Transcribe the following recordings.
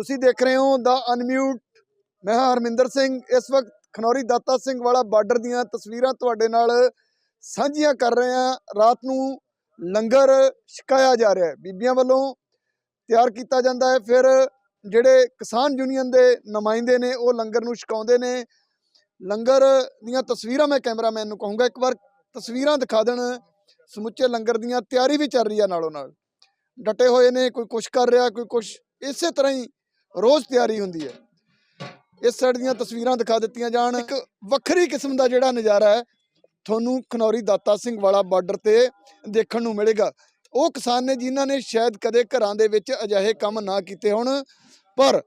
ਤੁਸੀਂ ਦੇਖ ਰਹੇ ਹੋ ਦਾ ਅਨਮਿਊਟ। ਮੈਂ ਹਾਂ ਹਰਮਿੰਦਰ ਸਿੰਘ। ਇਸ ਵਕਤ ਖਨੌਰੀ ਦਾਤਾ ਸਿੰਘ ਵਾਲਾ ਬਾਰਡਰ ਦੀਆਂ ਤਸਵੀਰਾਂ ਤੁਹਾਡੇ ਨਾਲ ਸਾਂਝੀਆਂ ਕਰ ਰਹੇ ਹਾਂ। ਰਾਤ ਨੂੰ ਲੰਗਰ ਛਕਾਇਆ ਜਾ ਰਿਹਾ ਹੈ। ਬੀਬੀਆਂ ਵੱਲੋਂ ਤਿਆਰ ਕੀਤਾ ਜਾਂਦਾ ਹੈ। ਫਿਰ ਜਿਹੜੇ ਕਿਸਾਨ ਯੂਨੀਅਨ ਦੇ ਨੁਮਾਇੰਦੇ ਨੇ, ਉਹ ਲੰਗਰ ਨੂੰ ਛਕਾਉਂਦੇ ਨੇ। ਲੰਗਰ ਦੀਆਂ ਤਸਵੀਰਾਂ ਮੈਂ ਕੈਮਰਾਮੈਨ ਨੂੰ ਕਹੂੰਗਾ। ਇੱਕ ਵਾਰ ਤਸਵੀਰਾਂ ਦਿਖਾ ਦੇਣ। ਸਮੁੱਚੇ ਲੰਗਰ ਦੀਆਂ ਤਿਆਰੀ ਵੀ ਚੱਲ ਰਹੀ ਆ ਨਾਲੋਂ ਨਾਲ। ਡਟੇ ਹੋਏ ਨੇ, ਕੋਈ ਕੁਛ ਕਰ ਰਿਹਾ, ਕੋਈ ਕੁਛ ਇਸੇ ਤਰ੍ਹਾਂ ਹੀ ਰੋਜ਼ ਤਿਆਰੀ ਹੁੰਦੀ ਹੈ। ਇਸ ਸਾਈਡ ਦੀਆਂ ਤਸਵੀਰਾਂ ਦਿਖਾ ਦਿੱਤੀਆਂ ਜਾਣ। ਇੱਕ ਵੱਖਰੀ ਕਿਸਮ ਦਾ ਜਿਹੜਾ ਨਜ਼ਾਰਾ ਹੈ, ਤੁਹਾਨੂੰ ਖਨੌਰੀ ਦਾਤਾ ਸਿੰਘ ਵਾਲਾ ਬਾਰਡਰ ਤੇ ਦੇਖਣ ਨੂੰ ਮਿਲੇਗਾ। ਉਹ ਕਿਸਾਨ ਨੇ ਜਿਨ੍ਹਾਂ ਨੇ ਸ਼ਾਇਦ ਕਦੇ ਘਰਾਂ ਦੇ ਵਿੱਚ ਅਜਿਹੇ ਕੰਮ ਨਾ ਕੀਤੇ ਹੋਣ, ਪਰ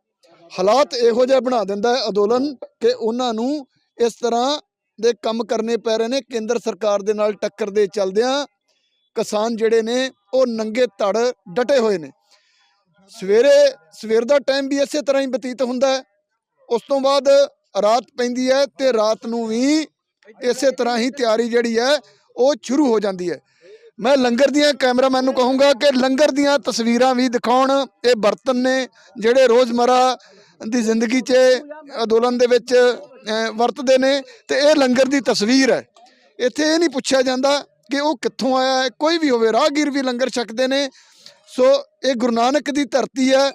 ਹਾਲਾਤ ਇਹੋ ਜਿਹਾ ਬਣਾ ਦਿੰਦਾ ਹੈ ਅੰਦੋਲਨ ਕਿ ਉਹਨਾਂ ਨੂੰ ਇਸ ਤਰ੍ਹਾਂ ਦੇ ਕੰਮ ਕਰਨੇ ਪੈ ਰਹੇ ਨੇ। ਕੇਂਦਰ ਸਰਕਾਰ ਦੇ ਨਾਲ ਟੱਕਰ ਦੇ ਚੱਲਦਿਆਂ ਕਿਸਾਨ ਜਿਹੜੇ ਨੇ, ਉਹ ਨੰਗੇ ਧੜ ਡਟੇ ਹੋਏ ਨੇ। ਸਵੇਰੇ, ਸਵੇਰ ਦਾ ਟਾਈਮ ਵੀ ਇਸੇ ਤਰ੍ਹਾਂ ਹੀ ਬਤੀਤ ਹੁੰਦਾ ਹੈ। ਉਸ ਤੋਂ ਬਾਅਦ ਰਾਤ ਪੈਂਦੀ ਹੈ ਤੇ ਰਾਤ ਨੂੰ ਵੀ ਇਸੇ ਤਰ੍ਹਾਂ ਹੀ ਤਿਆਰੀ ਜਿਹੜੀ ਹੈ, ਉਹ ਸ਼ੁਰੂ ਹੋ ਜਾਂਦੀ ਹੈ। ਮੈਂ ਲੰਗਰ ਦੀਆਂ ਕੈਮਰਾਮੈਨ ਨੂੰ ਕਹੂੰਗਾ ਕਿ ਲੰਗਰ ਦੀਆਂ ਤਸਵੀਰਾਂ ਵੀ ਦਿਖਾਉਣ। ਇਹ ਬਰਤਨ ਨੇ ਜਿਹੜੇ ਰੋਜ਼ਮਰਾ ਦੀ ਜ਼ਿੰਦਗੀ 'ਚ ਅੰਦੋਲਨ ਦੇ ਵਿੱਚ ਵਰਤਦੇ ਨੇ ਤੇ ਇਹ ਲੰਗਰ ਦੀ ਤਸਵੀਰ ਹੈ। ਇੱਥੇ ਇਹ ਨਹੀਂ ਪੁੱਛਿਆ ਜਾਂਦਾ ਕਿ ਉਹ ਕਿੱਥੋਂ ਆਇਆ ਹੈ। ਕੋਈ ਵੀ ਹੋਵੇ, ਰਾਹਗੀਰ ਵੀ ਲੰਗਰ ਛਕਦੇ ਨੇ। ਸੋ ਇਹ ਗੁਰੂ ਨਾਨਕ ਦੀ ਧਰਤੀ ਹੈ।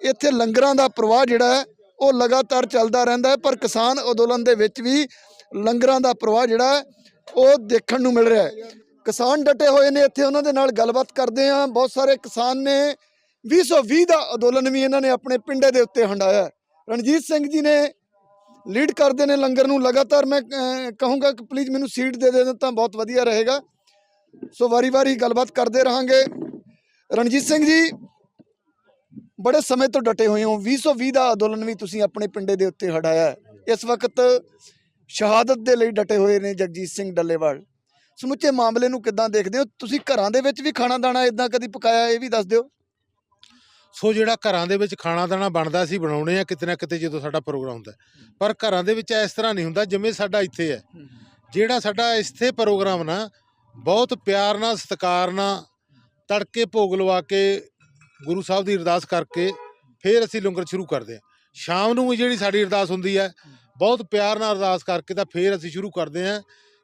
ਇੱਥੇ ਲੰਗਰਾਂ ਦਾ ਪ੍ਰਵਾਹ ਜਿਹੜਾ ਹੈ, ਉਹ ਲਗਾਤਾਰ ਚੱਲਦਾ ਰਹਿੰਦਾ ਹੈ, ਪਰ ਕਿਸਾਨ ਅੰਦੋਲਨ ਦੇ ਵਿੱਚ ਵੀ ਲੰਗਰਾਂ ਦਾ ਪ੍ਰਵਾਹ ਜਿਹੜਾ ਉਹ ਦੇਖਣ ਨੂੰ ਮਿਲ ਰਿਹਾ ਹੈ। ਕਿਸਾਨ ਡਟੇ ਹੋਏ ਨੇ ਇੱਥੇ, ਉਹਨਾਂ ਦੇ ਨਾਲ ਗੱਲਬਾਤ ਕਰਦੇ ਆ ਬਹੁਤ ਸਾਰੇ ਕਿਸਾਨ ਨੇ 2020 ਦਾ ਅੰਦੋਲਨ ਵੀ ਇਹਨਾਂ ਨੇ ਆਪਣੇ ਪਿੰਡੇ ਦੇ ਉੱਤੇ ਹੰਡਾਇਆ ਰਣਜੀਤ ਸਿੰਘ ਜੀ ਨੇ ਲੀਡ ਕਰਦੇ ਨੇ ਲੰਗਰ ਨੂੰ। ਲਗਾਤਾਰ ਮੈਂ ਕਹੂੰਗਾ ਕਿ ਪਲੀਜ਼ ਮੈਨੂੰ ਸੀਟ ਦੇ ਦੇ, ਤਾਂ ਬਹੁਤ ਵਧੀਆ ਰਹੇਗਾ। ਸੋ ਵਾਰੀ-ਵਾਰੀ ਗੱਲਬਾਤ ਕਰਦੇ ਰਹਾਂਗੇ। ਰਣਜੀਤ ਸਿੰਘ ਜੀ, ਬੜੇ ਸਮੇਂ ਤੋਂ ਡਟੇ ਹੋਏ ਹੋ। 2020 ਦਾ ਅੰਦੋਲਨ ਵੀ ਤੁਸੀਂ ਆਪਣੇ ਪਿੰਡੇ ਦੇ ਉੱਤੇ ਹਟਾਇਆ ਇਸ ਵਕਤ ਸ਼ਹਾਦਤ ਦੇ ਲਈ ਡਟੇ ਹੋਏ ਨੇ ਜਗਜੀਤ ਸਿੰਘ ਡੱਲੇਵਾਲ। ਸਮੁੱਚੇ ਮਾਮਲੇ ਨੂੰ ਕਿੱਦਾਂ ਦੇਖਦੇ ਹੋ? ਤੁਸੀਂ ਘਰਾਂ ਦੇ ਵਿੱਚ ਵੀ ਖਾਣਾ ਦਾਣਾ ਇਦਾਂ ਕਦੀ ਪਕਾਇਆ, ਇਹ ਵੀ ਦੱਸ ਦਿਓ। ਸੋ ਜਿਹੜਾ ਘਰਾਂ ਦੇ ਵਿੱਚ ਖਾਣਾ ਦਾਣਾ ਬਣਦਾ ਸੀ ਬਣਾਉਣੇ ਆ ਕਿਤੇ ਨਾ ਕਿਤੇ ਜਦੋਂ ਸਾਡਾ ਪ੍ਰੋਗਰਾਮ ਹੁੰਦਾ ਪਰ ਘਰਾਂ ਦੇ ਵਿੱਚ ਇਸ ਤਰ੍ਹਾਂ ਨਹੀਂ ਹੁੰਦਾ ਜਿਵੇਂ ਸਾਡਾ ਇੱਥੇ ਹੈ। ਜਿਹੜਾ ਸਾਡਾ ਇੱਥੇ ਪ੍ਰੋਗਰਾਮ ਨਾ, ਬਹੁਤ ਪਿਆਰ ਨਾਲ, ਸਤਿਕਾਰ ਨਾਲ ਤੜਕੇ ਭੋਗ ਲਵਾ ਕੇ ਗੁਰੂ ਸਾਹਿਬ ਦੀ ਅਰਦਾਸ ਕਰਕੇ ਫਿਰ ਅਸੀਂ ਲੰਗਰ ਸ਼ੁਰੂ ਕਰਦੇ ਹਾਂ। ਸ਼ਾਮ ਨੂੰ ਜਿਹੜੀ ਸਾਡੀ ਅਰਦਾਸ ਹੁੰਦੀ ਹੈ ਬਹੁਤ ਪਿਆਰ ਨਾਲ ਅਰਦਾਸ ਕਰਕੇ ਤਾਂ ਫਿਰ ਅਸੀਂ ਸ਼ੁਰੂ ਕਰਦੇ ਹਾਂ।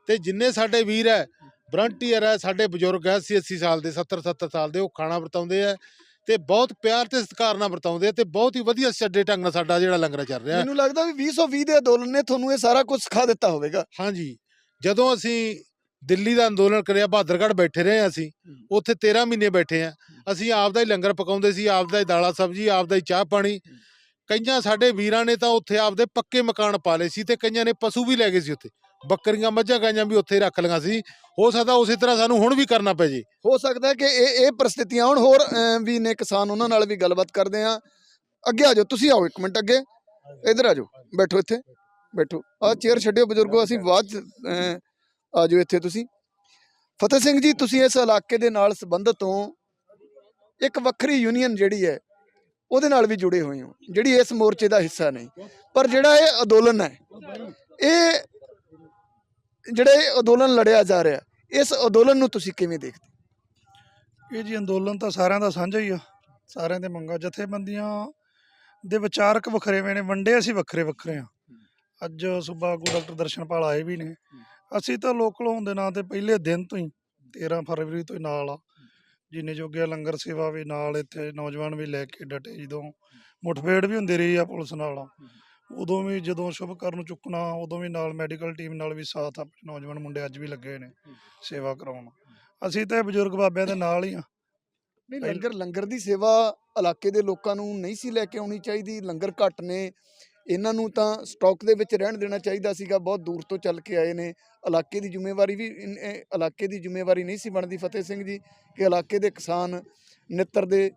ਤੇ ਜਿੰਨੇ ਸਾਡੇ ਵੀਰ ਹੈ ਵਲੰਟੀਅਰ ਹੈ ਸਾਡੇ ਬਜ਼ੁਰਗ ਹੈ 80 80 ਸਾਲ ਦੇ 70 70 ਸਾਲ ਦੇ ਉਹ ਖਾਣਾ ਵਰਤਾਉਂਦੇ ਆ ਤੇ ਬਹੁਤ ਪਿਆਰ ਤੇ ਸਤਿਕਾਰ ਨਾਲ ਵਰਤਾਉਂਦੇ ਆ ਤੇ ਬਹੁਤ ਹੀ ਵਧੀਆ ਸੱਡੇ ਢੰਗ ਨਾਲ ਸਾਡਾ ਜਿਹੜਾ ਲੰਗਰ ਚੱਲ ਰਿਹਾ। ਮੈਨੂੰ ਲੱਗਦਾ ਵੀ 2020 ਦੇ ਅੰਦੋਲਨ ਨੇ ਤੁਹਾਨੂੰ ਇਹ ਸਾਰਾ ਕੁਝ ਸਿਖਾ ਦਿੱਤਾ ਹੋਵੇਗਾ। ਹਾਂਜੀ। ਜਦੋਂ ਅਸੀਂ ਦਿੱਲੀ ਦਾ ਅੰਦੋਲਨ ਕਰਿਆ ਬਹਾਦਰਗੜ੍ਹ ਬੈਠੇ ਰਹੇ ਅਸੀਂ। ਉੱਥੇ 13 ਮਹੀਨੇ ਬੈਠੇ ਆ ਅਸੀਂ ਆਪ ਦਾ ਹੀ ਲੰਗਰ ਪਕਾਉਂਦੇ ਸੀ ਆਪ ਦਾ ਹੀ ਦਾਲਾਂ ਸਬਜ਼ੀ ਆਪ ਦਾ ਹੀ ਚਾਹ ਪਾਣੀ। ਕਈਆਂ ਸਾਡੇ ਵੀਰਾਂ ਨੇ ਤਾਂ ਉੱਥੇ ਆਪਦੇ ਪੱਕੇ ਮਕਾਨ ਪਾ ਲਏ ਸੀ ਤੇ ਕਈਆਂ ਨੇ ਪਸ਼ੂ ਵੀ ਲੈ ਗਏ ਸੀ ਉੱਥੇ। ਬੱਕਰੀਆਂ ਮੱਝਾਂ ਗਾਈਆਂ ਵੀ ਉੱਥੇ ਰੱਖ ਲਈਆਂ ਸੀ। ਹੋ ਸਕਦਾ ਉਸੇ ਤਰ੍ਹਾਂ ਸਾਨੂੰ ਹੁਣ ਵੀ ਕਰਨਾ ਪੈ ਜੇ। ਹੋ ਸਕਦਾ ਕਿ ਇਹ ਇਹ ਪਰਿਸਥਿਤੀਆਂ ਹੁਣ। ਹੋਰ ਵੀ ਨੇ ਕਿਸਾਨ ਉਹਨਾਂ ਨਾਲ ਵੀ ਗੱਲਬਾਤ ਕਰਦੇ ਆ ਅੱਗੇ ਆ ਜਾਓ ਤੁਸੀਂ ਆਓ ਇੱਕ ਮਿੰਟ ਅੱਗੇ। ਇੱਧਰ ਆ ਜਾਓ ਬੈਠੋ ਇੱਥੇ। ਬੈਠੋ। ਆ ਚੇਅਰ ਛੱਡਿਓ ਬਜ਼ੁਰਗੋ ਅਸੀਂ ਬਾਅਦ 'ਚ, ਆ ਜਾਓ ਇੱਥੇ ਤੁਸੀਂ। ਫਤਿਹ ਸਿੰਘ ਜੀ ਤੁਸੀਂ ਇਸ ਇਲਾਕੇ ਦੇ ਨਾਲ ਸੰਬੰਧਿਤ ਹੋ। ਇੱਕ ਵੱਖਰੀ ਯੂਨੀਅਨ ਜਿਹੜੀ ਹੈ ਉਹਦੇ ਨਾਲ ਵੀ ਜੁੜੇ ਹੋਏ ਹੋ ਜਿਹੜੀ ਇਸ ਮੋਰਚੇ ਦਾ ਹਿੱਸਾ ਨਹੀਂ ਪਰ ਜਿਹੜਾ ਇਹ ਅੰਦੋਲਨ ਹੈ ਇਹ ਜਿਹੜੇ ਇਹ ਅੰਦੋਲਨ ਲੜਿਆ ਜਾ ਰਿਹਾ ਇਸ ਅੰਦੋਲਨ ਨੂੰ ਤੁਸੀਂ ਕਿਵੇਂ ਦੇਖਦੇ ਇਹ ਜੀ ਅੰਦੋਲਨ ਤਾਂ ਸਾਰਿਆਂ ਦਾ ਸਾਂਝਾ ਹੀ ਆ। ਸਾਰਿਆਂ ਦੇ ਮੰਗਾਂ ਜਥੇਬੰਦੀਆਂ ਦੇ ਵਿਚਾਰਕ ਵੱਖਰੇਵੇਂ ਨੇ ਵੰਡੇ ਅਸੀਂ ਵੱਖਰੇ ਵੱਖਰੇ ਆ। ਅੱਜ ਸੂਬਾ ਆਗੂ ਡਾਕਟਰ ਦਰਸ਼ਨਪਾਲ ਆਏ ਵੀ ਨੇ। ਅਸੀਂ ਤਾਂ ਲੋਕਲ ਹੋਣ ਦੇ ਨਾਂ ਤੇ ਪਹਿਲੇ ਦਿਨ ਤੋਂ ਹੀ 13 ਫਰਵਰੀ ਤੋਂ ਹੀ ਨਾਲ ਆ। ਜਿੰਨੇ ਜੋਗਿਆ ਲੰਗਰ ਸੇਵਾ ਵੀ ਨਾਲ ਇੱਥੇ ਨੌਜਵਾਨ ਵੀ ਲੈ ਕੇ ਡਟੇ ਜਦੋਂ ਮੁਠਭੇੜ ਵੀ ਹੁੰਦੀ ਰਹੀ ਆ ਪੁਲਿਸ ਨਾਲ। ਉਦੋਂ ਵੀ ਜਦੋਂ ਸ਼ੁਭ ਕਰਨ ਚੁੱਕਣਾ ਉਦੋਂ ਵੀ ਨਾਲ ਮੈਡੀਕਲ ਟੀਮ ਨਾਲ ਵੀ ਸਾਥ ਆਪਣੇ ਨੌਜਵਾਨ ਮੁੰਡੇ ਅੱਜ ਵੀ ਲੱਗੇ ਨੇ ਸੇਵਾ ਕਰਾਉਣ। ਅਸੀਂ ਤਾਂ ਬਜ਼ੁਰਗ ਬਾਬਿਆਂ ਦੇ ਨਾਲ ਹੀ ਆ। ਨਹੀਂ ਲੰਗਰ ਲੰਗਰ ਦੀ ਸੇਵਾ ਇਲਾਕੇ ਦੇ ਲੋਕਾਂ ਨੂੰ ਨਹੀਂ ਸੀ ਲੈ ਕੇ ਆਉਣੀ ਚਾਹੀਦੀ। ਲੰਗਰ ਘੱਟ ਨੇ। ਇਹਨਾਂ ਨੂੰ ਤਾਂ ਸਟਾਕ ਦੇ ਵਿੱਚ ਰਹਿਣ ਦੇਣਾ ਚਾਹੀਦਾ ਸੀਗਾ ਬਹੁਤ ਦੂਰ ਤੋਂ ਚੱਲ ਕੇ ਆਏ ਨੇ। ਇਲਾਕੇ ਦੀ ਜ਼ਿੰਮੇਵਾਰੀ ਵੀ ਇਲਾਕੇ ਦੀ ਜ਼ਿੰਮੇਵਾਰੀ ਨਹੀਂ ਸੀ ਬਣਦੀ ਫਤਿਹ ਸਿੰਘ ਜੀ ਕਿ ਇਲਾਕੇ ਦੇ ਕਿਸਾਨ ਨਿੱਤਰ ਦੇ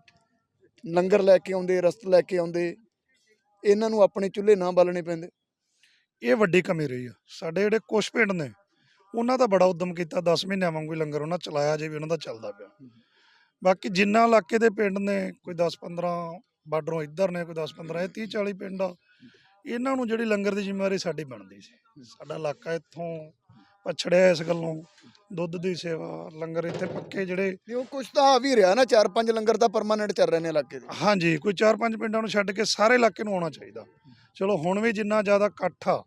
ਲੰਗਰ ਲੈ ਕੇ ਆਉਂਦੇ ਰਸਤ ਲੈ ਕੇ ਆਉਂਦੇ ਇਹਨਾਂ ਨੂੰ ਆਪਣੇ ਚੁੱਲ੍ਹੇ ਨਾ ਬਾਲਣੇ ਪੈਂਦੇ। ਇਹ ਵੱਡੀ ਕਮੀ ਰਹੀ ਆ। ਸਾਡੇ ਜਿਹੜੇ ਕੁਛ ਪਿੰਡ ਨੇ ਉਹਨਾਂ ਦਾ ਬੜਾ ਉਦਮ ਕੀਤਾ 10 ਮਹੀਨਿਆਂ ਵਾਂਗੂ ਹੀ ਲੰਗਰ ਉਹਨਾਂ ਚਲਾਇਆ ਜੇ ਵੀ ਉਹਨਾਂ ਦਾ ਚੱਲਦਾ ਪਿਆ। ਬਾਕੀ ਜਿੰਨਾ ਇਲਾਕੇ ਦੇ ਪਿੰਡ ਨੇ ਕੋਈ 10 15 ਬਾਰਡਰੋਂ ਇੱਧਰ ਨੇ ਕੋਈ 10 15 ਇਹ 30 40 ਪਿੰਡ ਆ। ਇਹਨਾਂ ਨੂੰ ਜਿਹੜੀ ਲੰਗਰ ਦੀ ਜ਼ਿੰਮੇਵਾਰੀ ਸਾਡੀ ਬਣਦੀ ਸੀ। ਸਾਡਾ ਇਲਾਕਾ ਇੱਥੋਂ ਪਛੜਿਆ ਇਸ ਗੱਲੋਂ। ਦੁੱਧ ਦੀ ਸੇਵਾ ਲੰਗਰ ਇੱਥੇ ਪੱਕੇ ਜਿਹੜੇ ਨਹੀਂ ਉਹ ਕੁਝ ਤਾਂ ਆ ਵੀ ਰਿਹਾ ਨਾ ਚਾਰ ਪੰਜ ਲੰਗਰ ਤਾਂ ਪਰਮਾਨੈਂਟ ਚੱਲ ਰਹੇ ਨੇ ਇਲਾਕੇ ਦੇ। ਹਾਂਜੀ ਕੋਈ 4-5 ਪਿੰਡਾਂ ਨੂੰ ਛੱਡ ਕੇ ਸਾਰੇ ਇਲਾਕੇ ਨੂੰ ਆਉਣਾ ਚਾਹੀਦਾ। ਚਲੋ ਹੁਣ ਵੀ ਜਿੰਨਾ ਜ਼ਿਆਦਾ ਇਕੱਠ ਆ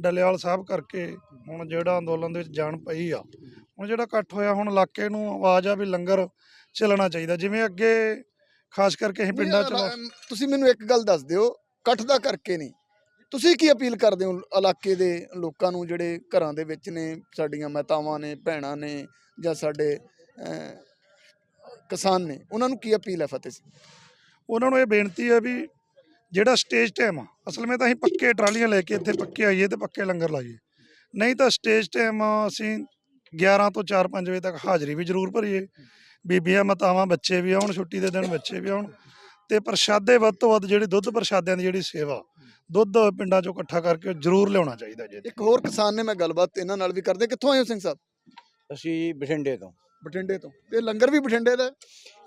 ਡਲਿਆਲ ਸਾਹਿਬ ਕਰਕੇ ਹੁਣ ਜਿਹੜਾ ਅੰਦੋਲਨ ਦੇ ਵਿੱਚ ਜਾਣ ਪਈ ਆ ਹੁਣ ਜਿਹੜਾ ਇਕੱਠ ਹੋਇਆ ਹੁਣ ਇਲਾਕੇ ਨੂੰ ਆਵਾਜ਼ ਆ ਵੀ ਲੰਗਰ ਚੱਲਣਾ ਚਾਹੀਦਾ। ਜਿਵੇਂ ਅੱਗੇ ਖਾਸ ਕਰਕੇ ਅਸੀਂ ਪਿੰਡਾਂ ਚ ਤੁਸੀਂ ਮੈਨੂੰ ਇੱਕ ਗੱਲ ਦੱਸ ਦਿਓ ਇਕੱਠ ਦਾ ਕਰਕੇ ਨਹੀਂ। ਤੁਸੀਂ ਕੀ ਅਪੀਲ ਕਰਦੇ ਹੋ ਇਲਾਕੇ ਦੇ ਲੋਕਾਂ ਨੂੰ ਜਿਹੜੇ ਘਰਾਂ ਦੇ ਵਿੱਚ ਨੇ, ਸਾਡੀਆਂ ਮਾਤਾਵਾਂ ਨੇ, ਭੈਣਾਂ ਨੇ ਜਾਂ ਸਾਡੇ ਕਿਸਾਨ ਨੇ, ਉਹਨਾਂ ਨੂੰ ਕੀ ਅਪੀਲ ਹੈ ਫਤਿਹ ਸਿੰਘ ਉਹਨਾਂ ਨੂੰ ਇਹ ਬੇਨਤੀ ਹੈ ਵੀ ਜਿਹੜਾ ਸਟੇਜ ਟਾਈਮ ਆ, ਅਸਲ ਵਿੱਚ ਤਾਂ ਅਸੀਂ ਪੱਕੇ ਟਰਾਲੀਆਂ ਲੈ ਕੇ ਇੱਥੇ ਪੱਕੇ ਆਈਏ ਤੇ ਪੱਕੇ ਲੰਗਰ ਲਾਈਏ। ਨਹੀਂ ਤਾਂ ਸਟੇਜ ਟਾਈਮ ਅਸੀਂ 11 ਤੋਂ 4-5 ਵਜੇ ਤੱਕ ਹਾਜ਼ਰੀ ਵੀ ਜ਼ਰੂਰ ਭਰੀਏ। ਬੀਬੀਆਂ, ਮਾਤਾਵਾਂ, ਬੱਚੇ ਵੀ ਆਉਣ, ਛੁੱਟੀ ਦੇ ਦਿਨ ਬੱਚੇ ਵੀ ਆਉਣ ਤੇ ਪ੍ਰਸ਼ਾਦੇ ਵੱਧ ਤੋਂ ਵੱਧ ਜਿਹੜੀ ਦੁੱਧ ਪ੍ਰਸ਼ਾਦਿਆਂ ਦੀ ਜਿਹੜੀ ਸੇਵਾ ਦੁੱਧ ਪਿੰਡਾਂ ਚੋਂ ਇਕੱਠਾ ਕਰਕੇ ਜ਼ਰੂਰ ਲਿਆਉਣਾ ਚਾਹੀਦਾ ਜੀ ਇੱਕ ਹੋਰ ਕਿਸਾਨ ਨੇ ਮੈਂ ਗੱਲਬਾਤ ਇਹਨਾਂ ਨਾਲ ਵੀ ਕਰਦੇ। ਕਿੱਥੋਂ ਆਏ ਹੋ ਸਿੰਘ ਸਾਹਿਬ? ਅਸੀਂ ਬਠਿੰਡੇ ਤੋਂ। ਬਠਿੰਡੇ ਤੋਂ। ਤੇ ਲੰਗਰ ਵੀ ਬਠਿੰਡੇ ਦਾ ਹੈ?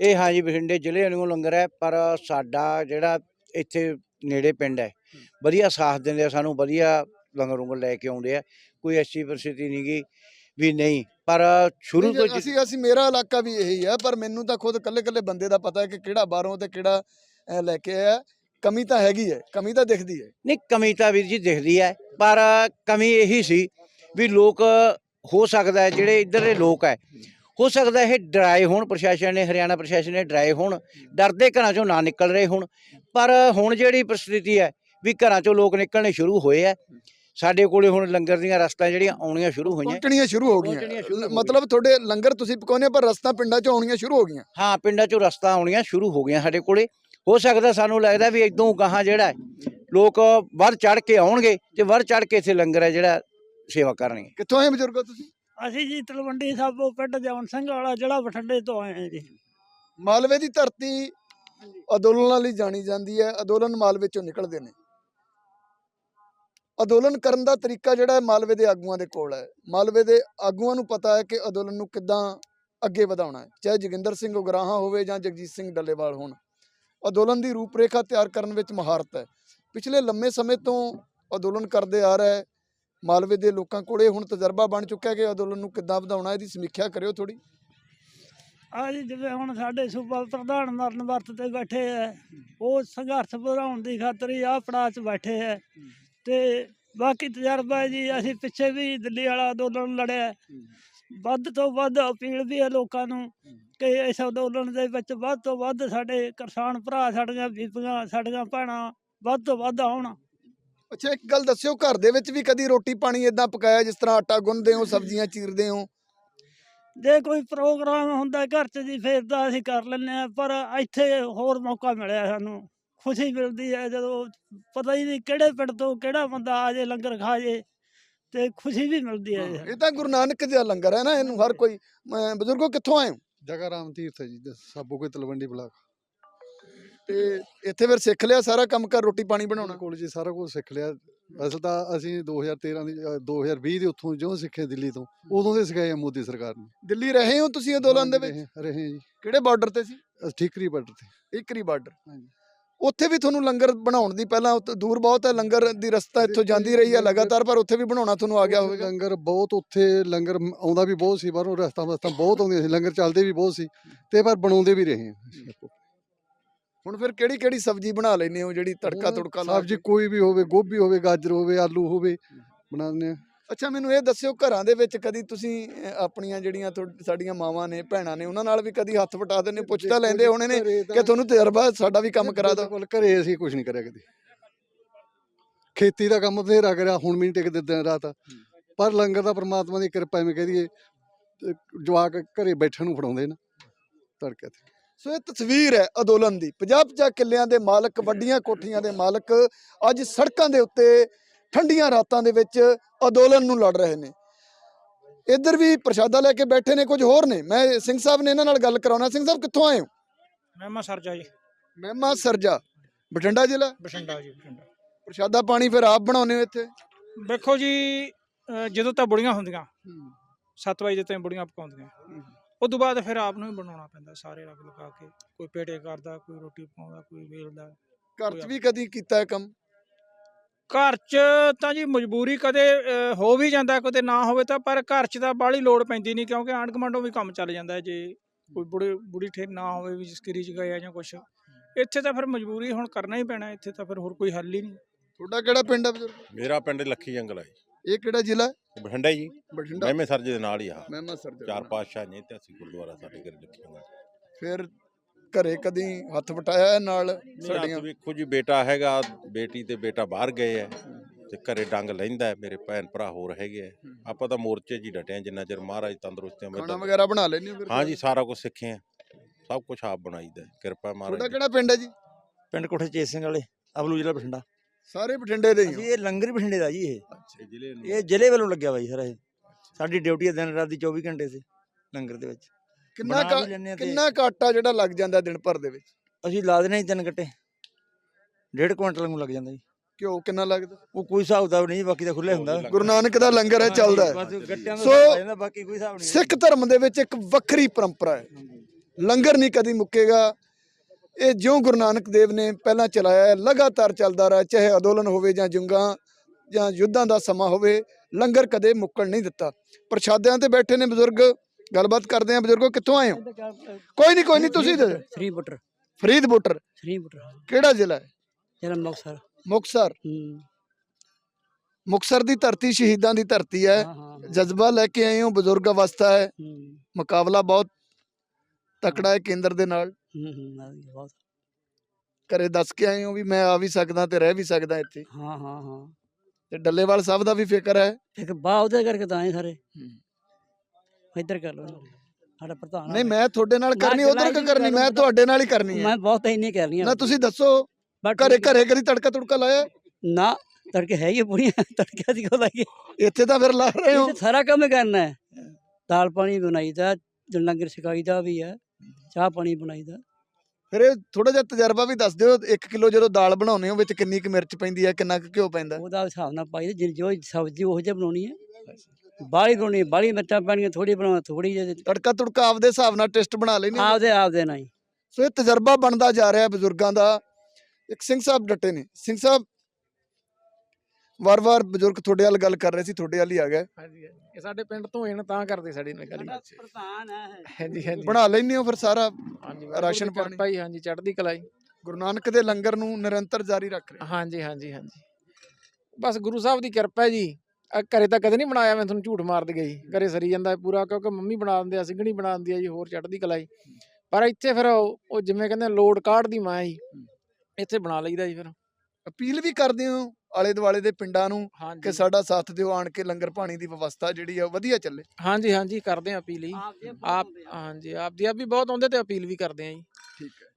ਇਹ ਹਾਂਜੀ ਬਠਿੰਡੇ ਜ਼ਿਲ੍ਹੇ ਨੂੰ ਲੰਗਰ ਹੈ ਪਰ ਸਾਡਾ ਜਿਹੜਾ ਇੱਥੇ ਨੇੜੇ ਪਿੰਡ ਹੈ ਵਧੀਆ ਸਾਥ ਦਿੰਦੇ ਆ ਸਾਨੂੰ ਵਧੀਆ ਲੰਗਰ ਉਂਗਰ ਲੈ ਕੇ ਆਉਂਦੇ ਆ। ਕੋਈ ਐਸੀ ਪਰਿਸਥਿਤੀ ਨਹੀਂ ਗੀ ਵੀ ਨਹੀਂ ਪਰ ਸ਼ੁਰੂ ਤੋਂ ਜੇ ਜਿ- ਅਸੀਂ ਅਸੀਂ ਮੇਰਾ ਇਲਾਕਾ ਵੀ ਇਹੀ ਹੈ ਪਰ ਮੈਨੂੰ ਤਾਂ ਖੁਦ ਕੱਲੇ ਕੱਲੇ ਬੰਦੇ ਦਾ ਪਤਾ ਹੈ ਕਿ ਕਿਹੜਾ ਬਾਹਰੋਂ ਤੇ ਕਿਹੜਾ ਅ, ਲੈ ਕੇ ਆਇਆ। ਕਮੀ ਤਾਂ ਹੈਗੀ ਹੈ ਕਮੀ ਤਾਂ ਦਿਖਦੀ ਹੈ। ਨਹੀਂ ਕਮੀ ਤਾਂ ਵੀਰ ਜੀ ਦਿਖਦੀ ਹੈ ਪਰ ਕਮੀ ਇਹੀ ਸੀ ਵੀ ਲੋਕ ਹੋ ਸਕਦਾ ਹੈ ਜਿਹੜੇ ਇੱਧਰ ਦੇ ਲੋਕ ਹੈ ਹੋ ਸਕਦਾ ਇਹ ਡਰਾਏ ਹੋਣ ਪ੍ਰਸ਼ਾਸਨ ਨੇ ਹਰਿਆਣਾ ਪ੍ਰਸ਼ਾਸਨ ਨੇ ਡਰਾਏ ਹੋਣ ਡਰਦੇ ਘਰਾਂ ਚੋਂ ਨਾ ਨਿਕਲ ਰਹੇ ਹੋਣ ਪਰ ਹੁਣ ਜਿਹੜੀ ਪ੍ਰਸਥਿਤੀ ਹੈ ਵੀ ਘਰਾਂ ਚੋਂ ਲੋਕ ਨਿਕਲਣੇ ਸ਼ੁਰੂ ਹੋਏ ਆ ਸਾਡੇ ਕੋਲੇ ਹੁਣ ਲੰਗਰ ਦੀਆਂ ਰਸਤਾਂ ਜਿਹੜੀਆਂ ਆਉਣੀਆਂ ਸ਼ੁਰੂ ਹੋਈਆਂ। ਪਹੁੰਚਣੀਆਂ ਸ਼ੁਰੂ ਹੋ ਗਈਆਂ। ਮਤਲਬ ਤੁਹਾਡੇ ਲੰਗਰ ਤੁਸੀਂ ਪਕਾਉਂਦੇ ਹੋ ਪਰ ਰਸਤਾ ਪਿੰਡਾਂ 'ਚ ਆਉਣੀਆਂ ਸ਼ੁਰੂ ਹੋ ਗਈਆਂ। ਹਾਂ ਪਿੰਡਾਂ ਚੋਂ ਰਸਤਾ ਆਉਣੀਆਂ ਸ਼ੁਰੂ ਹੋ ਗਈਆਂ ਸਾਡੇ ਕੋਲੇ। ਹੋ ਸਕਦਾ ਸਾਨੂੰ ਲੱਗਦਾ ਵੀ ਇਦੋਂ ਗਾਹਾਂ ਜਿਹੜਾ ਹੈ, ਲੋਕ ਵੱਧ ਚੜ ਕੇ ਆਉਣਗੇ ਤੇ ਵੱਧ ਚੜ ਕੇ ਇੱਥੇ ਲੰਗਰ ਹੈ ਜਿਹੜਾ ਸੇਵਾ ਕਰਨਗੇ। ਕਿੱਥੋਂ ਆਏ ਬਜ਼ੁਰਗੋ ਤੁਸੀਂ? ਅਸੀਂ ਜੀ ਤਲਵੰਡੀ ਸਾਬੋ ਪਿੰਡ ਜਵਨ ਸਿੰਘ ਵਾਲਾ ਜਿਹੜਾ ਬਠਿੰਡੇ ਤੋਂ ਆਏ ਹਾਂ ਜੀ। ਮਾਲਵੇ ਦੀ ਧਰਤੀ ਅੰਦੋਲਨਾਂ ਲਈ ਜਾਣੀ ਜਾਂਦੀ ਹੈ ਅੰਦੋਲਨ ਮਾਲਵੇ ਚੋਂ ਨਿਕਲਦੇ ਨੇ। ਅੰਦੋਲਨ ਕਰਨ ਦਾ ਤਰੀਕਾ ਜਿਹੜਾ ਹੈ ਮਾਲਵੇ ਦੇ ਆਗੂਆਂ ਦੇ ਕੋਲ ਹੈ। ਮਾਲਵੇ ਦੇ ਆਗੂਆਂ ਨੂੰ ਪਤਾ ਹੈ ਕਿ ਅੰਦੋਲਨ ਨੂੰ ਕਿੱਦਾਂ ਅੱਗੇ ਵਧਾਉਣਾ ਹੈ। ਚਾਹੇ ਜੋਗਿੰਦਰ ਸਿੰਘ ਉਗਰਾਹਾਂ ਹੋਵੇ ਜਾਂ ਜਗਜੀਤ ਸਿੰਘ ਡੱਲੇਵਾਲ ਹੋਣ। ਅੰਦੋਲਨ ਦੀ ਰੂਪਰੇਖਾ ਤਿਆਰ ਕਰਨ ਵਿੱਚ ਮਹਾਰਤ ਹੈ। ਪਿਛਲੇ ਲੰਮੇ ਸਮੇਂ ਤੋਂ ਅੰਦੋਲਨ ਕਰਦੇ ਆ ਰਿਹਾ ਹੈ ਮਾਲਵੇ ਦੇ ਲੋਕਾਂ ਕੋਲੇ ਹੁਣ ਤਜਰਬਾ ਬਣ ਚੁੱਕਾ ਹੈ ਕਿ ਅੰਦੋਲਨ ਨੂੰ ਕਿੱਦਾਂ ਵਧਾਉਣਾ, ਇਹਦੀ ਸਮੀਖਿਆ ਕਰਿਓ ਥੋੜੀ ਆ ਜੀ, ਜਿਵੇਂ ਹੁਣ ਸਾਡੇ ਸੂਬਾ ਪ੍ਰਧਾਨ ਮਰਨ ਵਰਤ ਤੇ ਬੈਠੇ ਐ ਉਹ ਸੰਘਰਸ਼ ਵਧਾਉਣ ਦੀ ਖਾਤਰ ਹੀ ਆਹ ਪੜਾਅ 'ਚ ਬੈਠੇ ਐ ਤੇ ਬਾਕੀ ਤਜਰਬਾ ਜੀ, ਅਸੀਂ ਪਿੱਛੇ ਵੀ ਦਿੱਲੀ ਵਾਲਾ ਅੰਦੋਲਨ ਲੜਿਆ। ਵੱਧ ਤੋਂ ਵੱਧ ਅਪੀਲ ਵੀ ਹੈ ਲੋਕਾਂ ਨੂੰ ਕਿ ਇਸ ਅੰਦੋਲਨ ਦੇ ਵਿੱਚ ਵੱਧ ਤੋਂ ਵੱਧ ਸਾਡੇ ਕਿਸਾਨ ਭਰਾ ਸਾਡੀਆਂ ਬੀਬੀਆਂ ਸਾਡੀਆਂ ਭੈਣਾਂ ਵੱਧ ਤੋਂ ਵੱਧ ਆਉਣ। ਅੱਛਾ ਇੱਕ ਗੱਲ ਦੱਸਿਓ ਘਰ ਦੇ ਵਿੱਚ ਵੀ ਕਦੀ ਰੋਟੀ ਪਾਣੀ ਇਦਾਂ ਪਕਾਇਆ ਜਿਸ ਤਰ੍ਹਾਂ ਆਟਾ ਗੁੰਨਦੇ ਹੋ ਸਬਜ਼ੀਆਂ ਚੀਰਦੇ ਹੋ? ਜੇ ਕੋਈ ਪ੍ਰੋਗਰਾਮ ਹੁੰਦਾ ਘਰ 'ਚ ਜੀ ਫੇਰ ਤਾਂ ਅਸੀਂ ਕਰ ਲੈਂਦੇ ਆ ਪਰ ਇੱਥੇ ਹੋਰ ਮੌਕਾ ਮਿਲਿਆ ਸਾਨੂੰ। ਖੁਸ਼ੀ ਮਿਲਦੀ ਹੈ ਜਦੋਂ ਪਤਾ ਹੀ ਨਹੀਂ ਕਿਹੜੇ ਪਿੰਡ ਤੋਂ ਕਿਹੜਾ ਬੰਦਾ ਆ ਜੇ ਲੰਗਰ ਖਾ ਜੇ। ਤੇ ਖੁਸ਼ੀ ਵੀ ਮਿਲਦੀ ਹੈ ਇਹ ਤਾਂ ਗੁਰੂ ਨਾਨਕ ਦਾ ਲੰਗਰ ਹੈ ਨਾ ਇਹਨੂੰ ਹਰ ਕੋਈ ਮੈਂ- ਬਜ਼ੁਰਗੋ ਕਿੱਥੋਂ ਆਏ ਹੋ? ਜਗਾ ਰਾਮ ਤੀਰਥ ਹੈ ਜੀ ਦ- ਸਾਬੋ ਕੇ ਤਲਵੰਡੀ ਬਲਾਕ। ਤੇ ਇੱਥੇ ਫਿਰ ਸਿੱਖ ਲਿਆ ਸਾਰਾ ਕੰਮ ਕਰ ਰੋਟੀ ਪਾਣੀ ਬਣਾਉਣਾ? ਕੋਲ ਜੀ ਸਾਰਾ ਕੁਝ ਸਿੱਖ ਲਿਆ। ਅਸਲ ਤਾਂ ਅਸੀਂ 2013 ਦੀ ਅ, 2020 ਦੇ ਉੱਥੋਂ ਜਿਉਂ ਸਿੱਖੇ ਦਿੱਲੀ ਤੋਂ ਉਦੋਂ ਦੇ ਸਿਖਾਏ ਆ ਮੋਦੀ ਸਰਕਾਰ ਨੇ। ਦਿੱਲੀ ਰਹੇ ਹੋ ਤੁਸੀਂ ਅੰਦੋਲਨ ਦੇ ਵਿੱਚ? ਰਹੇ- ਰਹੇ ਜੀ। ਕਿਹੜੇ ਬਾਰਡਰ ਤੇ ਸੀ? ਠੀਕਰੀ ਬਾਰਡਰ ਤੇ। ਇੱਕਰੀ ਬਾਰਡਰ। ਹਾਂਜੀ। ਉੱਥੇ ਵੀ ਤੁਹਾਨੂੰ ਲੰਗਰ ਬਣਾਉਣ ਦੀ ਪਹਿਲਾਂ ਉੱਥੇ ਦੂਰ ਬਹੁਤ ਹੈ ਲੰਗਰ ਦੀ ਰਸਤਾ ਇੱਥੋਂ ਜਾਂਦੀ ਰਹੀ ਹੈ ਲਗਾਤਾਰ ਪਰ ਉੱਥੇ ਵੀ ਬਣਾਉਣਾ ਤੁਹਾਨੂੰ ਆ ਗਿਆ ਹੋਵੇਗਾ। ਲੰਗਰ ਬਹੁਤ ਉੱਥੇ ਲੰਗਰ ਆਉਂਦਾ ਵੀ ਬਹੁਤ ਸੀ ਬਾਹਰੋਂ ਰਸਤਾ ਰਸਤਾ ਬਹੁਤ ਆਉਂਦੀਆਂ ਸੀ ਲੰਗਰ ਚੱਲਦੇ ਵੀ ਬਹੁਤ ਸੀ ਤੇ ਪਰ ਬਣਾਉਂਦੇ ਵੀ ਰਹੇ ਹੁਣ ਫਿਰ ਕਿਹੜੀ ਕਿਹੜੀ ਸਬਜ਼ੀ ਬਣਾ ਲੈਂਦੇ ਹੋ ਜਿਹੜੀ ਤੜਕਾ ਤੁੜਕਾ ਲਾ ਸਬਜ਼ੀ? ਕੋਈ ਵੀ ਹੋਵੇ ਗੋਭੀ ਹੋਵੇ ਗਾਜਰ ਹੋਵੇ ਆਲੂ ਹੋਵੇ ਬਣਾਉਂਦੇ ਆ ਅੱਛਾ ਮੈਨੂੰ ਇਹ ਦੱਸਿਓ ਘਰਾਂ ਦੇ ਵਿੱਚ ਕਦੀ ਤੁਸੀਂ ਆਪਣੀਆਂ ਜਿਹੜੀਆਂ ਸਾਡੀਆਂ ਮਾਵਾਂ ਨੇ ਭੈਣਾਂ ਨੇ ਉਹਨਾਂ ਨਾਲ ਵੀ ਕਦੀ ਹੱਥ ਵਟਾ ਦਿੰਦੇ ਹੋ? ਪੁੱਛ ਤਾਂ ਲੈਂਦੇ ਹੋਣੇ ਨੇ ਕਿ ਤੁਹਾਨੂੰ ਤਜਰਬਾ ਸਾਡਾ ਵੀ ਕੰਮ ਕਰਾ ਬਿਲਕੁਲ ਘਰੇ ਅਸੀਂ ਕੁਝ ਨਹੀਂ ਕਰਿਆ ਕਦੇ। ਖੇਤੀ ਦਾ ਕੰਮ ਬਥੇਰਾ ਕਰਿਆ ਹੁਣ ਵੀ ਨਹੀਂ ਟਿਕਦੇ ਦਿਨ ਰਾਤ। ਪਰ ਲੰਗਰ ਦਾ ਪ੍ਰਮਾਤਮਾ ਦੀ ਕਿਰਪਾ ਐਵੇਂ ਕਹਿ ਦਈਏ ਜਵਾਕ ਘਰੇ ਬੈਠਣ ਨੂੰ ਫੜਾਉਂਦੇ ਨੇ ਤੜਕੇ ਤੇ। ਸੋ ਇਹ ਤਸਵੀਰ ਹੈ ਅੰਦੋਲਨ ਦੀ। 50-50 ਕਿੱਲਿਆਂ ਦੇ ਮਾਲਕ ਵੱਡੀਆਂ ਕੋਠੀਆਂ ਦੇ ਮਾਲਕ ਅੱਜ ਸੜਕਾਂ ਦੇ ਉੱਤੇ ਠੰਡੀਆਂ ਰਾਤਾਂ ਦੇ ਵਿੱਚ ਅੰਦੋਲਨ ਨੂੰ ਲੜ ਰਹੇ ਨੇ। ਇੱਧਰ ਵੀ ਪ੍ਰਸ਼ਾਦਾ ਲੈ ਕੇ ਬੈਠੇ ਨੇ ਕੁਝ ਹੋਰ ਨੇ। ਮੈਂ ਸਿੰਘ ਸਾਹਿਬ ਨੇ ਇਹਨਾਂ ਨਾਲ ਗੱਲ ਕਰਾਉਣਾ। ਸਿੰਘ ਸਾਹਿਬ ਕਿੱਥੋਂ ਆਏ ਹੋ? ਮਹਿਮਾ ਸਰਜਾ ਜੀ। ਮਹਿਮਾ ਸਰਜਾ ਬਠਿੰਡਾ ਜ਼ਿਲ੍ਹਾ? ਬਠਿੰਡਾ ਜੀ ਬਠਿੰਡਾ। ਪ੍ਰਸ਼ਾਦਾ ਪਾਣੀ ਫਿਰ ਆਪ ਬਣਾਉਂਦੇ ਹੋ ਇੱਥੇ? ਵੇਖੋ ਜੀ ਜਦੋਂ ਤਾਂ ਬੁੜੀਆਂ ਹੁੰਦੀਆਂ 7 ਵਜੇ ਤਾਈਂ ਬੁੜੀਆਂ ਪਕਾਉਂਦੀਆਂ। ਉਸ ਤੋਂ ਬਾਅਦ ਫਿਰ ਆਪ ਨੂੰ ਹੀ ਬਣਾਉਣਾ ਪੈਂਦਾ ਸਾਰੇ ਰਗ ਲਗਾ ਕੇ। ਕੋਈ ਪੇੜੇ ਕਰਦਾ ਕੋਈ ਰੋਟੀ ਪਕਾਉਂਦਾ ਕੋਈ ਵੇਲਦਾ ਘਰ 'ਚ ਵੀ ਕਦੀ ਕੀਤਾ ਹੈ ਕੰਮ? ਘਰ 'ਚ ਤਾਂ ਜੀ ਮਜਬੂਰੀ ਕਦੇ ਹੋ ਵੀ ਜਾਂਦਾ ਕਦੇ ਨਾ ਹੋਵੇ ਤਾਂ ਪਰ ਘਰ 'ਚ ਤਾਂ ਬਾਹਲੀ ਲੋੜ ਪੈਂਦੀ ਨਹੀਂ ਕਿਉਂਕਿ ਆਂਢ ਗੁਆਂਢੋਂ ਵੀ ਕੰਮ ਚੱਲ ਜਾਂਦਾ ਜੇ ਕੋਈ ਬੁੜੇ ਬੁੜੀ ਠੇਰ ਨਾ ਹੋਵੇ ਵੀ ਸਕਰੀ ਚ ਜਾਂ ਕੁਛ। ਇੱਥੇ ਤਾਂ ਫਿਰ ਮਜਬੂਰੀ ਹੁਣ ਕਰਨਾ ਹੀ ਪੈਣਾ ਇੱਥੇ ਤਾਂ ਫਿਰ ਹੋਰ ਕੋਈ ਹੱਲ ਹੀ ਨਹੀਂ ਤੁਹਾਡਾ ਕਿਹੜਾ ਪਿੰਡ ਹੈ ਬਜ਼ੁਰਗ? ਮੇਰਾ ਪਿੰਡ ਲੱਖੀ ਜੰਗਲ ਹੈ ਜੀ। ਇਹ ਕਿਹੜਾ ਜ਼ਿਲ੍ਹਾ? ਹੈ? ਬਠਿੰਡਾ ਜੀ। ਬਠਿੰਡਾ। ਮਹਿਮੇ ਸਰਜੇ ਦੇ ਨਾਲ ਹੀ ਆ। ਮਹਿਮਾ ਸਰ ਚਾਰ ਪਾਤਸ਼ਾਹ ਨੇ ਤੇ ਅਸੀਂ ਗੁਰਦੁਆਰਾ ਸਾਡੇ ਘਰੇ ਲੱਖੀ ਜੰਗਲ। ਫਿਰ ਘਰੇ ਕਦੀ ਹੱਥ ਵਟਾਇਆ ਹੈ ਨਾਲ ਸਾਡੀਆਂ? ਵੇਖੋ ਜੀ ਬੇਟਾ ਹੈਗਾ ਬੇਟੀ ਤੇ ਬੇਟਾ ਬਾਹਰ ਗਏ ਐ ਤੇ ਘਰੇ ਡੰਗ ਲੈਂਦਾ ਹੈ, ਮੇਰੇ ਭੈਣ ਭਰਾ ਹੋਰ ਹੈਗੇ ਆ। ਆਪਾਂ ਤਾਂ ਮੋਰਚੇ 'ਚ ਹੀ ਡਟੇ ਆ ਜਿੰਨਾ ਚਿਰ ਮਹਾਰਾਜ ਤੰਦਰੁਸਤੀਆਂ ਖਾਣਾ ਮਿਲਦਾ ਵਗੈਰਾ ਬਣਾ ਲੈਂਦੇ ਹੋ ਫਿਰ ਹਾਂ ਜੀ ਸਾਰਾ ਕੁਝ ਸਿੱਖੇ ਆ। ਸਭ ਕੁਝ ਆਪ ਬਣਾਈਦਾ ਹੈ, ਕਿਰਪਾ ਤੁਹਾਡਾ ਮਹਾਰਾਜ ਦੀ। ਕਿਹੜਾ ਪਿੰਡ ਹੈ ਜੀ? ਪਿੰਡ ਕੋਠੇ ਚੇਤ ਸਿੰਘ ਵਾਲੇ ਅਬਲੂ ਜ਼ਿਲ੍ਹਾ ਬਠਿੰਡਾ। ਸਾਰੇ ਬਠਿੰਡੇ ਦੇ ਹੀ ਇਹ ਲੰਗਰ ਹੀ ਬਠਿੰਡੇ ਦਾ ਜੀ ਇਹ। ਇਹ ਜ਼ਿਲ੍ਹੇ ਨੂੰ। ਇਹ ਜ਼ਿਲ੍ਹੇ ਵੱਲੋਂ ਲੱਗਿਆ ਵਾ ਜੀ ਸਰ ਇਹ। ਸਾਡੀ ਡਿਊਟੀ ਹੈ ਦਿਨ ਰਾਤ ਦੀ 24 ਘੰਟੇ ਸੀ ਲੰਗਰ ਦੇ ਵਿੱਚ। ਕਿੰਨਾ ਬਣਾ ਕਾ ਵੀ ਲੈਂਦੇ ਹਾਂ ਤੇ ਕਿੰਨਾ ਕਾਟਾ ਜਿਹੜਾ ਲੱਗ ਜਾਂਦਾ ਦਿਨ ਭਰ ਦੇ ਵਿੱਚ? ਅਸੀਂ ਲਾ ਜੀ ਤਿੰਨ ਗੱਟੇ। ਡੇਢ ਕੁਇੰਟਲ ਨੂੰ ਲੱਗ ਜਾਂਦਾ ਜੀ। ਕਿਉਂ ਕਿੰਨਾ ਲੱਗਦਾ? ਉਹ ਕੋਈ ਹਿਸਾਬ ਦਾ ਨਹੀਂ ਬਾਕੀ ਤਾਂ ਖੁੱਲੇ ਹੁੰਦਾ। ਗੁਰੂ ਨਾਨਕ ਦਾ ਲੰਗਰ ਹੈ ਚੱਲਦਾ ਹੈ। ਬਸ ਗੱਟਿਆਂ ਦਾ ਸੋ, ਹਿਸਾਬ ਆ ਜਾਂਦਾ ਬਾਕੀ ਕੋਈ ਹਿਸਾਬ ਨਹੀਂ ਸਿੱਖ ਧਰਮ ਦੇ ਵਿੱਚ ਇੱਕ ਵੱਖਰੀ ਪਰੰਪਰਾ ਹੈ। ਲੰਗਰ ਨਹੀਂ ਕਦੀ ਮੁੱਕੇਗਾ। ਇਹ ਜਿਉਂ ਗੁਰੂ ਨਾਨਕ ਦੇਵ ਨੇ ਪਹਿਲਾਂ ਚਲਾਇਆ ਹੈ ਲਗਾਤਾਰ ਚੱਲਦਾ ਰਿਹਾ ਚਾਹੇ ਅੰਦੋਲਨ ਹੋਵੇ ਜਾਂ ਜੰਗਾਂ ਜਾਂ ਯੁੱਧਾਂ ਦਾ ਸਮਾਂ ਹੋਵੇ ਲੰਗਰ ਕਦੇ ਮੁੱਕਣ ਨਹੀਂ ਦਿੱਤਾ। ਪ੍ਰਸ਼ਾਦਿਆਂ ਤੇ ਬੈਠੇ ਨੇ ਬਜ਼ੁਰਗ। ਗੱਲਬਾਤ ਕਰਦੇ ਆ ਬਜ਼ੁਰਗੋ ਕਿੱਥੋਂ ਆਏ ਹੋ? ਕੋਈ ਨਹੀਂ ਕੋਈ ਨਹੀਂ ਤੁਸੀਂ ਦੱਸੋ। ਸ੍ਰੀ ਬੁੱਟਰ। ਫਰੀਦ ਬੁੱਟਰ। ਸ੍ਰੀ ਬੁੱਟਰ ਕਿਹੜਾ ਜ਼ਿਲ੍ਹਾ ਹੈ? ਜਿਹੜਾ ਮੁਕਤਸਰ। ਹੂੰ। ਮੁਕਤਸਰ ਦੀ ਧਰਤੀ ਸ਼ਹੀਦਾਂ ਦੀ ਧਰਤੀ ਹੈ। ਹਾਂ ਹਾਂ ਜਜ਼ਬਾ ਲੈ ਕੇ ਆਏ ਹੋ ਬਜ਼ੁਰਗ ਅਵਸਥਾ ਹੈ। ਹੂੰ। ਮੁਕਾਬਲਾ ਬਹੁਤ ਤਕੜਾ ਹੈ ਕੇਂਦਰ ਦੇ ਨਾਲ। ਹੂੰ ਬਹੁਤ। ਘਰੇ ਦੱਸ ਕੇ ਆਏ ਹੋ ਵੀ ਮੈਂ ਆ ਵੀ ਸਕਦਾ ਤੇ ਰਹਿ ਵੀ ਸਕਦਾ ਇੱਥੇ। ਹਾਂ ਹਾਂ ਹਾਂ। ਤੇ ਡੱਲੇਵਾਲ ਸਾਹਿਬ ਦਾ ਵੀ ਫਿਕਰ ਹੈ। ਇੱਕ ਬਾ ਉਹਦੇ ਕਰਕੇ ਤਾਂ ਆਏ ਸਾਰੇ। ਇੱਧਰ ਕਰ ਲਓ ਸਾਡਾ ਪ੍ਰਧਾਨ ਨਹੀਂ ਮੈਂ ਤੁਹਾਡੇ ਨਾਲ ਕਰਨੀ ਉਧਰ ਕਿ ਦੀ ਕਰਨੀ ਮੈਂ ਤੁਹਾਡੇ ਨਾਲ ਹੀ ਕਰਨੀ ਹੈ। ਮੈਂ ਬਹੁਤ ਇੰਨੀ ਕਰ ਰਹੀਆਂ ਨਾ ਤੁਸੀਂ ਦੱਸੋ। ਘਰੇ ਘਰੇ ਕਦੀ ਤੜਕਾ ਤੁੜਕਾ ਲਾਇਆ? ਨਾ ਤੜਕੇ ਹੈ ਹੀ ਪੂਰੀਆਂ। ਤੜਕੇ ਦੀ ਕੋਲ ਲੱਗੀ ਇੱਥੇ ਤਾਂ ਫਿਰ ਲਾ ਰਹੇ ਹੋ। ਸਾਰਾ ਕੰਮ ਹੀ ਕਰਨਾ ਹੈ। ਦਾਲ ਪਾਣੀ ਬਣਾਈਦਾ ਲੰਗਰ ਛਕਾਈਦਾ ਵੀ ਹੈ ਚਾਹ ਪਾਣੀ ਬਣਾਈਦਾ। ਫਿਰ ਇਹ ਥੋੜਾ ਜਿਹਾ ਤਜਰਬਾ ਵੀ ਦੱਸ ਦਿਓ 1 ਕਿਲੋ ਜਦੋਂ ਦਾਲ ਬਣਾਉਨੇ ਹੋ ਵਿੱਚ ਕਿੰਨੀ ਕੁ ਮਿਰਚ ਪੈਂਦੀ ਹੈ ਕਿੰਨਾ ਕੁ ਘਿਓ ਪੈਂਦਾ? ਉਹਦਾ ਹਿਸਾਬ ਨਾਲ ਪਾਈ ਜਿ- ਜੋ ਸਬਜ਼ੀ ਉਹ ਜਿਹਾ ਬਣਾਉਣੀ ਹੈ। ਬਾਹਲੀ ਬਣਾਉਣੀ ਬਾਹਲੀ ਮਿਰਚਾਂ ਪੈਣੀਆਂ ਥੋੜੀ ਬਣਾਉਣਾ ਥੋੜੀ ਜਿਹੀ ਤੜਕਾ ਤੁੜਕਾ ਆਪਦੇ ਹਿਸਾਬ ਨਾਲ ਟੈਸਟ ਬਣਾ ਲੈਣੀ। ਆਪਦੇ ਆਪਦੇ ਨਾਲ ਹੀ। ਸੋ ਇਹ ਤਜਰਬਾ ਬਣਦਾ ਜਾ ਰਿਹਾ ਬਜ਼ੁਰਗਾਂ ਦਾ। ਇੱਕ ਸਿੰਘ ਸਾਹਿਬ ਡਟੇ ਨੇ। ਸਿੰਘ ਸਾਹਿਬ ਵਾਰ-ਵਾਰ ਬਜ਼ੁਰਗ ਤੁਹਾਡੇ ਵੱਲ ਗੱਲ ਕਰ ਰਹੇ ਸੀ ਤੁਹਾਡੇ ਵੱਲ ਹੀ ਆ ਗਏ। ਹਾਂਜੀ ਇਹ ਸਾਡੇ ਪਿੰਡ ਤੋਂ ਇਹਨਾਂ ਤਾਂ ਕਰਦੇ ਸਾਡੀ ਨਗਰੀ ਪ੍ਰਧਾਨ ਹੈ। ਹਾਂਜੀ ਹਾਂਜੀ। ਬਣਾ ਲੈਂਦੇ ਹੋ ਫਿਰ ਸਾਰਾ ਹਾਂਜੀ ਰਾਸ਼ਨ ਪਾਣੀ। ਪਾਈ ਹਾਂਜੀ ਚੜ੍ਹਦੀ ਕਲਾਈ ਗੁਰੂ ਨਾਨਕ ਦੇ ਲੰਗਰ ਨੂੰ ਨਿਰੰਤਰ ਜਾਰੀ ਰੱਖ ਰਹੇ ਹਾਂਜੀ ਹਾਂਜੀ ਹਾਂਜੀ। ਬਸ ਗੁਰੂ ਸਾਹਿਬ ਦੀ ਕਿਰਪਾ ਜੀ। ਘਰੇ ਤਾਂ ਕਦੇ ਨਹੀਂ ਬਣਾਇਆ ਮੈਂ ਤੁਹਾਨੂੰ ਝੂਠ ਮਾਰ ਦਈਏ ਜੀ। ਘਰੇ ਸਰੀ ਜਾਂਦਾ ਪੂਰਾ ਕਿਉਂਕਿ ਮੰਮੀ ਬਣਾ ਦਿੰਦੇ ਆ ਸਿੰਘਣੀ ਬਣਾ ਦਿੰਦੀ ਆ ਜੀ ਹੋਰ ਚੜ੍ਹਦੀ ਕਲਾਈ ਪਰ ਇੱਥੇ ਫਿਰ ਉਹ ਉਹ ਜਿਵੇਂ ਕਹਿੰਦੇ ਲੋਡ ਕਾਢ ਦੀ ਮਾਂ ਜੀ। ਇੱਥੇ ਬਣਾ ਲਈਦਾ ਜੀ ਫਿਰ। ਅਪੀਲ ਵੀ ਕਰਦੇ ਹੋ ਆਲੇ ਦੁਆਲੇ ਦੇ ਪਿੰਡਾਂ ਨੂੰ ਕਿ ਹਾਂਜੀ ਸਾਡਾ ਸਾਥ ਦਿਓ ਆਣ ਕੇ ਲੰਗਰ ਪਾਣੀ ਦੀ ਵਿਵਸਥਾ ਜਿਹੜੀ ਆ ਉਹ ਵਧੀਆ ਚੱਲੇ। ਹਾਂਜੀ ਹਾਂਜੀ ਕਰਦੇ ਆ ਅਪੀਲ ਜੀ। ਆਪ ਹਾਂਜੀ ਆਪ ਦੀ ਆਪ ਵੀ ਬਹੁਤ ਆਉਂਦੇ ਤੇ ਅਪੀਲ ਵੀ ਕਰਦੇ ਆ ਜੀ।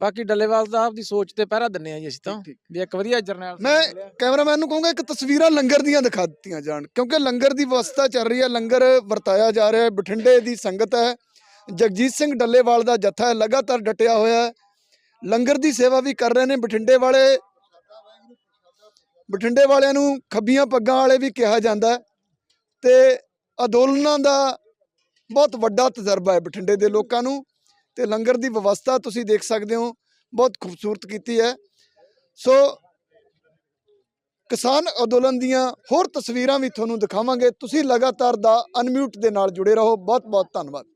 ਬਾਕੀ ਡੱਲੇਵਾਲ ਸਾਹਿਬ ਦੀ ਸੋਚ ਤੇ ਪਹਿਰਾ ਦਿੰਨੇ ਆ ਜੀ ਅਸੀਂ ਤਾਂ। ਵੀ ਇੱਕ ਵਧੀਆ ਜਰਨੈਲ ਮੈਂ। ਕੈਮਰਾਮੈਨ ਨੂੰ ਕਹੂੰਗਾ ਇੱਕ ਤਸਵੀਰਾਂ ਲੰਗਰ ਦੀਆਂ ਦਿਖਾ ਦਿੱਤੀਆਂ ਜਾਣ ਕਿਉਂਕਿ ਲੰਗਰ ਦੀ ਵਿਵਸਥਾ ਚੱਲ ਰਹੀ ਹੈ ਲੰਗਰ ਵਰਤਾਇਆ ਜਾ ਰਿਹਾ ਹੈ ਬਠਿੰਡੇ ਦੀ ਸੰਗਤ ਹੈ ਜਗਜੀਤ ਸਿੰਘ ਡੱਲੇਵਾਲ ਦਾ ਜੱਥਾ ਲਗਾਤਾਰ ਡਟਿਆ ਹੋਇਆ ਹੈ ਲੰਗਰ ਦੀ ਸੇਵਾ ਵੀ ਕਰ ਰਹੇ ਨੇ ਬਠਿੰਡੇ ਵਾਲੇ ਬਠਿੰਡੇ ਵਾਲਿਆਂ ਨੂੰ ਖੱਬੀਆਂ ਪੱਗਾਂ ਵਾਲੇ ਵੀ ਕਿਹਾ ਜਾਂਦਾ ਤੇ ਅੰਦੋਲਨਾਂ ਦਾ ਬਹੁਤ ਵੱਡਾ ਤਜਰਬਾ ਹੈ ਬਠਿੰਡੇ ਦੇ ਲੋਕਾਂ ਨੂੰ ਤੇ ਲੰਗਰ ਦੀ ਵਿਵਸਥਾ ਤੁਸੀਂ ਦੇਖ ਸਕਦੇ ਹੋ, ਬਹੁਤ ਖੂਬਸੂਰਤ ਕੀਤੀ ਹੈ। ਸੋ ਕਿਸਾਨ ਅੰਦੋਲਨ ਦੀਆਂ ਹੋਰ ਤਸਵੀਰਾਂ ਵੀ ਤੁਹਾਨੂੰ ਦਿਖਾਵਾਂਗੇ। ਤੁਸੀਂ ਲਗਾਤਾਰ ਦਾ ਅਨਮਿਊਟ ਦੇ ਨਾਲ ਜੁੜੇ ਰਹੋ। ਬਹੁਤ ਬਹੁਤ ਧੰਨਵਾਦ।